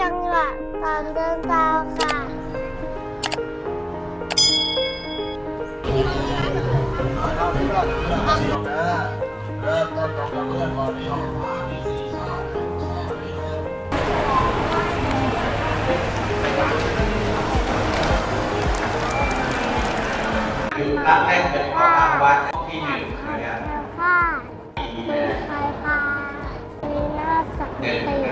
จังหวะตอนเดินตามค่ะคือรับแรกเป็นของรางวัลที่หนึ่งนะครับแล้วค่ะมีใครพามีหน้าสักหนึ่งติ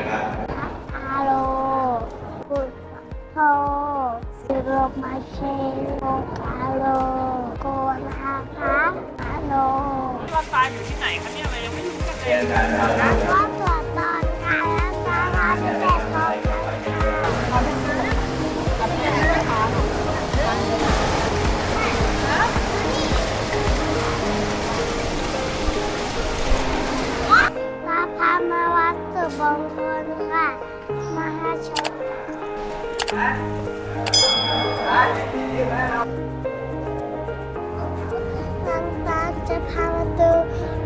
โรมาเชโลกาโลโกนาคาอาโลเราตายอยู่ที่ไหนคะเนี่ยเรายังไม่รู้กันเลยยนการเราแล้วก็ตรวจตอนการรักษาเป็นแบบของกันลาพามาวัดสุบงคลค่ะมหาชน น้ำตาจะพามาดู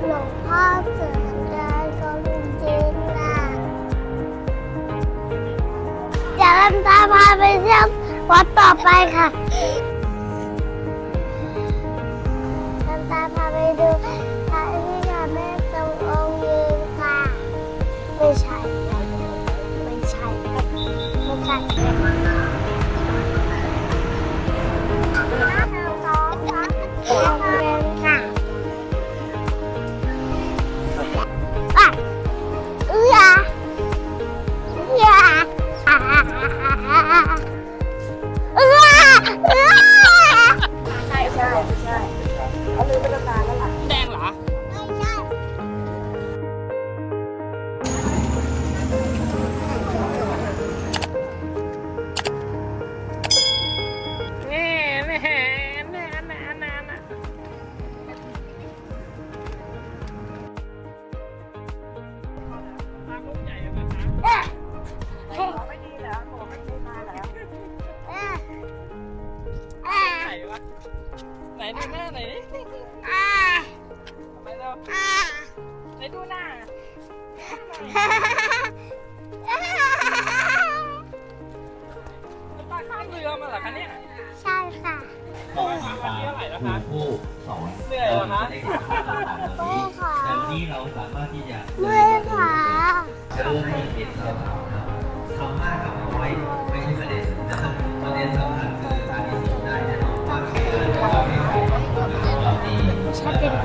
หลวงพ่อเสือดายของจริงนะเดี๋ยวน้ำตาพาไปเที่ยววัดต่อไปค่ะา ดูหน้าไหนอยดิอ่าไปเร็วอ่าไหนดูหน้ามันตาข้ามเรือมาเหรอคะเนี่ยใช่ค่ะวันนี้เท่าไหร่แล้วครูคะ ผู้สอนเหนื่อยเหรอคะได้เห็นภาพต่างๆเหล่านี้แต่วันนี้เราสามารถที่จะ เมื่อ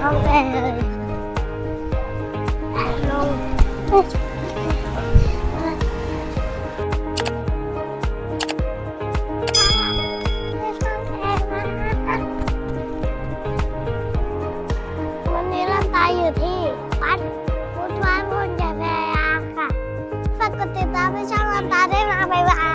องวันนี้รังตาอยู่ที่วัดพุทวานพุทธยาพยาค่ะ ฝากกดติดตามให้ช่องเราตาได้มาไปบ้า